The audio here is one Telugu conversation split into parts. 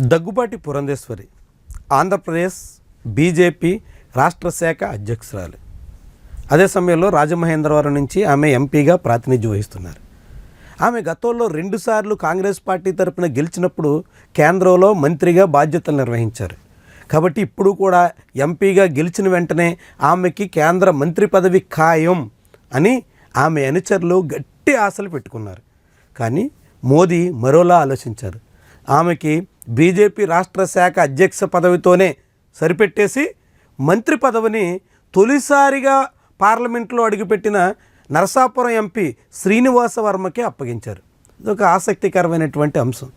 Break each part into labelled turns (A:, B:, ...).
A: దగ్గుబాటి పురంధేశ్వరి ఆంధ్రప్రదేశ్ బీజేపీ రాష్ట్ర శాఖ అధ్యక్షురాలు. అదే సమయంలో రాజమహేంద్రవరం నుంచి ఆమె ఎంపీగా ప్రాతినిధ్యం వహిస్తున్నారు. ఆమె గతంలో రెండుసార్లు కాంగ్రెస్ పార్టీ తరపున గెలిచినప్పుడు కేంద్రంలో మంత్రిగా బాధ్యతలు నిర్వహించారు. కాబట్టి ఇప్పుడు కూడా ఎంపీగా గెలిచిన వెంటనే ఆమెకి కేంద్ర మంత్రి పదవి ఖాయం అని ఆమె అనుచరులు గట్టి ఆశలు పెట్టుకున్నారు. కానీ మోదీ మరోలా ఆలోచించారు. ఆమెకి బీజేపీ రాష్ట్ర శాఖ అధ్యక్ష పదవితోనే సరిపెట్టేసి మంత్రి పదవిని తొలిసారిగా పార్లమెంట్లో అడుగుపెట్టిన నరసాపురం ఎంపీ శ్రీనివాస వర్మకి అప్పగించారు. ఇదొక ఆసక్తికరమైనటువంటి అంశం.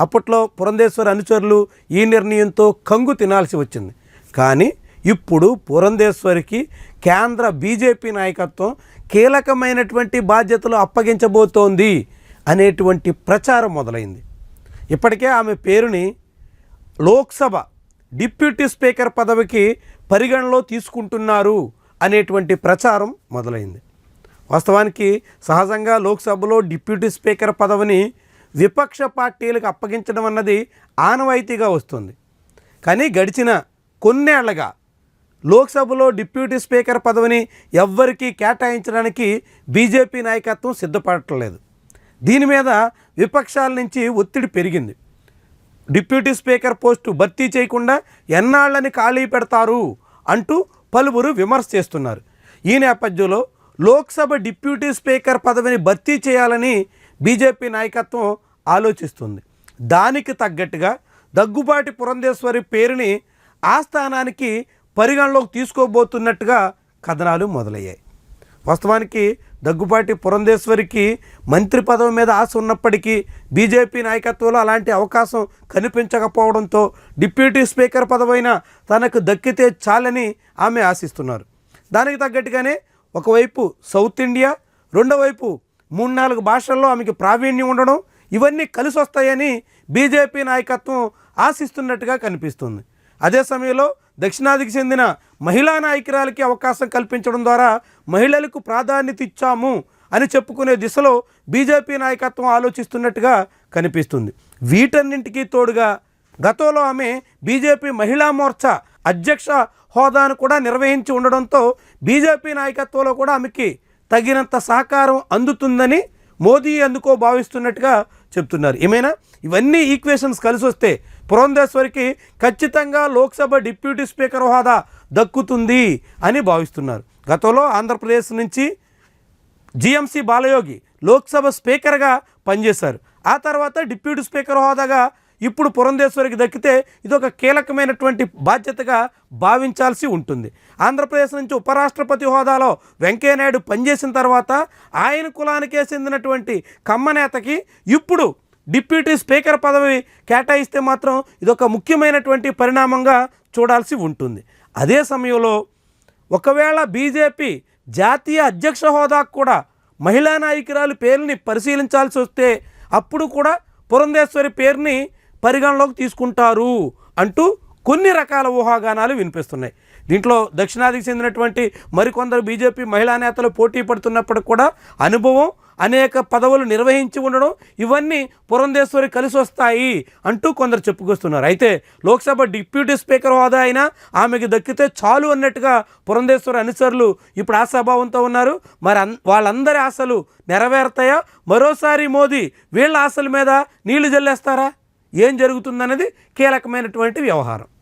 A: అప్పట్లో పురంధేశ్వరి అనుచరులు ఈ నిర్ణయంతో కంగు తినాల్సి వచ్చింది. కానీ ఇప్పుడు పురంధేశ్వరికి కేంద్ర బీజేపీ నాయకత్వం కీలకమైనటువంటి బాధ్యతలు అప్పగించబోతోంది అనేటువంటి ప్రచారం మొదలైంది. ఇప్పటికే ఆమె పేరుని లోక్సభ డిప్యూటీ స్పీకర్ పదవికి పరిగణలో తీసుకుంటున్నారు అనేటువంటి ప్రచారం మొదలైంది. వాస్తవానికి సహజంగా లోక్సభలో డిప్యూటీ స్పీకర్ పదవిని విపక్ష పార్టీలకు అప్పగించడం అన్నది ఆనవాయితీగా వస్తుంది. కానీ గడిచిన కొన్నేళ్ళగా లోక్సభలో డిప్యూటీ స్పీకర్ పదవిని ఎవ్వరికీ కేటాయించడానికి బీజేపీ నాయకత్వం సిద్ధపడట్లేదు. దీని మీద విపక్షాల నుంచి ఒత్తిడి పెరిగింది. డిప్యూటీ స్పీకర్ పోస్టు భర్తీ చేయకుండా ఎన్నాళ్ళని ఖాళీ పెడతారు అంటూ పలువురు విమర్శ చేస్తున్నారు. ఈ నేపథ్యంలో లోక్సభ డిప్యూటీ స్పీకర్ పదవిని భర్తీ చేయాలని బీజేపీ నాయకత్వం ఆలోచిస్తుంది. దానికి తగ్గట్టుగా దగ్గుబాటి పురంధేశ్వరి పేరుని ఆ స్థానానికి పరిగణలోకి తీసుకోబోతున్నట్టుగా కథనాలు మొదలయ్యాయి. వాస్తవానికి దగ్గుబాటి పురంధేశ్వరికి మంత్రి పదవి మీద ఆశ ఉన్నప్పటికీ బీజేపీ నాయకత్వంలో అలాంటి అవకాశం కనిపించకపోవడంతో డిప్యూటీ స్పీకర్ పదవైన తనకు దక్కితే చాలని ఆమె ఆశిస్తున్నారు. దానికి తగ్గట్టుగానే ఒకవైపు సౌత్ ఇండియా రెండో వైపు మూడు నాలుగు భాషల్లో ఆమెకి ప్రావీణ్యం ఉండడం ఇవన్నీ కలిసి వస్తాయని బీజేపీ నాయకత్వం ఆశిస్తున్నట్టుగా కనిపిస్తుంది. అదే సమయంలో దక్షిణాదికి చెందిన మహిళా నాయకురాలకి అవకాశం కల్పించడం ద్వారా మహిళలకు ప్రాధాన్యత ఇచ్చాము అని చెప్పుకునే దిశలో బీజేపీ నాయకత్వం ఆలోచిస్తున్నట్టుగా కనిపిస్తుంది. వీటన్నింటికీ తోడుగా గతంలో ఆమె బీజేపీ మహిళా మోర్చా అధ్యక్ష హోదాను కూడా నిర్వహించి ఉండడంతో బీజేపీ నాయకత్వంలో కూడా ఆమెకి తగినంత సహకారం అందుతుందని మోదీ అందుకో భావిస్తున్నట్టుగా చెప్తున్నారు. ఏమైనా? ఇవన్నీ ఈక్వేషన్స్ కలిసి వస్తే పురంధేశ్వరికి ఖచ్చితంగా లోక్సభ డిప్యూటీ స్పీకర్ హోదా దక్కుతుంది అని భావిస్తున్నారు. గతంలో ఆంధ్రప్రదేశ్ నుంచి జిఎంసి బాలయోగి లోక్సభ స్పీకర్గా పనిచేశారు. ఆ తర్వాత డిప్యూటీ స్పీకర్ హోదాగా ఇప్పుడు పురంధేశ్వరికి దక్కితే ఇదొక కీలకమైనటువంటి బాధ్యతగా భావించాల్సి ఉంటుంది. ఆంధ్రప్రదేశ్ నుంచి ఉపరాష్ట్రపతి హోదాలో వెంకయ్యనాయుడు పనిచేసిన తర్వాత ఆయన కులానికే చెందినటువంటి కమ్మనేతకి ఇప్పుడు డిప్యూటీ స్పీకర్ పదవి కేటాయిస్తే మాత్రం ఇదొక ముఖ్యమైనటువంటి పరిణామంగా చూడాల్సి ఉంటుంది. అదే సమయంలో ఒకవేళ బీజేపీ జాతీయ అధ్యక్ష హోదాకు కూడా మహిళా నాయకురాలు పేరుని పరిశీలించాల్సి వస్తే అప్పుడు కూడా పురంధేశ్వరి పేరుని పరిగణలోకి తీసుకుంటారు అంటూ కొన్ని రకాల ఊహాగానాలు వినిపిస్తున్నాయి. దీంట్లో దక్షిణాదికి చెందినటువంటి మరికొందరు బీజేపీ మహిళా నేతలు పోటీ పడుతున్నప్పటికి కూడా అనుభవం అనేక పదవులు నిర్వహించి ఉండడం ఇవన్నీ పురంధేశ్వరి కలిసి వస్తాయి అంటూ కొందరు చెప్పుకొస్తున్నారు. అయితే లోక్సభ డిప్యూటీ స్పీకర్ హోదా అయినా ఆమెకి దక్కితే చాలు అన్నట్టుగా పురంధేశ్వరి అనుచరులు ఇప్పుడు ఆశాభావంతో ఉన్నారు. మరి వాళ్ళందరి ఆశలు నెరవేరుతాయా? మరోసారి మోదీ వీళ్ళ ఆశల మీద నీళ్ళు జల్లేస్తారా? ఏం జరుగుతుందన్నది కీలకమైనటువంటి వ్యవహారం.